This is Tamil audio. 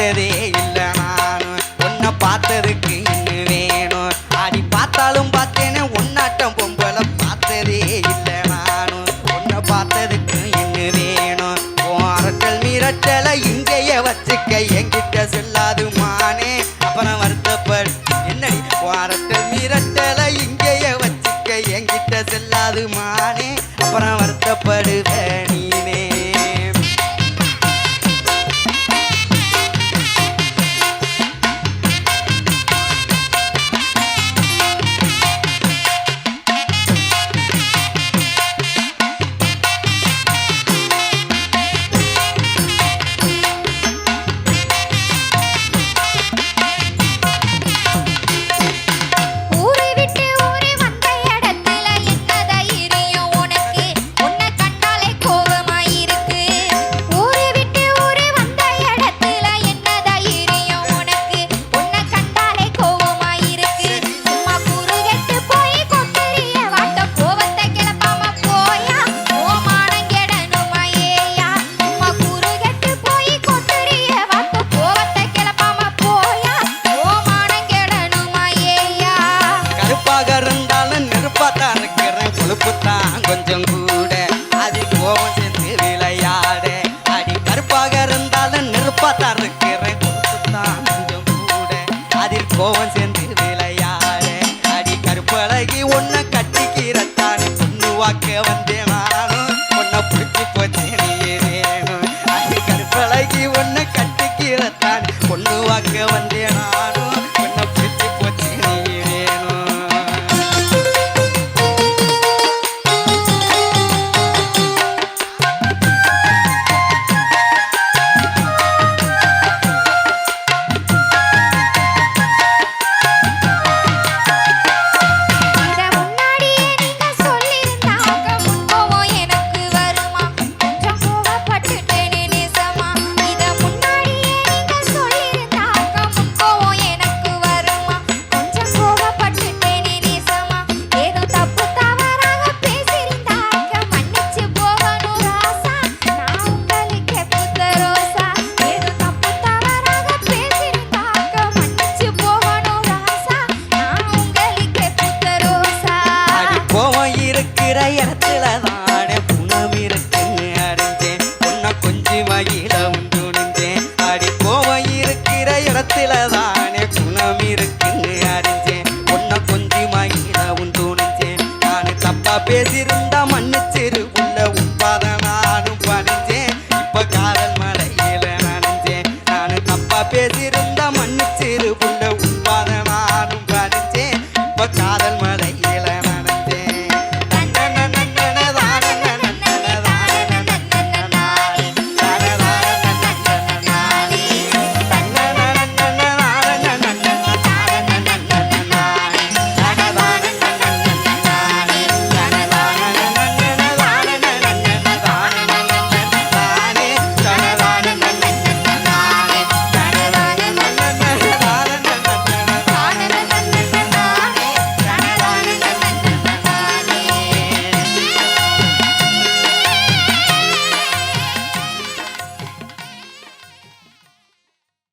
பார்த்ததே இல்லை நானும் உன்னை பார்த்ததுக்கு இன்னும் வேணும். அடி பார்த்தாலும் பார்த்தேனே உன்னாட்டம் பொம்பளை பார்த்ததே இல்லை நானும் உன்னை பார்த்ததுக்கு இன்னும் வேணும். உன் அரட்டல் மீரட்டலை இங்கேயே வச்சுக்க என்கிட்ட சொல்லாது மானே அப்புறம் வருத்தப்படு. என்னடி உன் அரட்டல் மீரட்டலை இங்கேயே வச்சுக்க என்கிட்ட செல்லாது மானே அப்புறம் வருத்தப்படுவேன். கருப்பழகி வந்தேன். நானும் உன்னை பிடிச்சி போய் இருக்கிற இடத்துல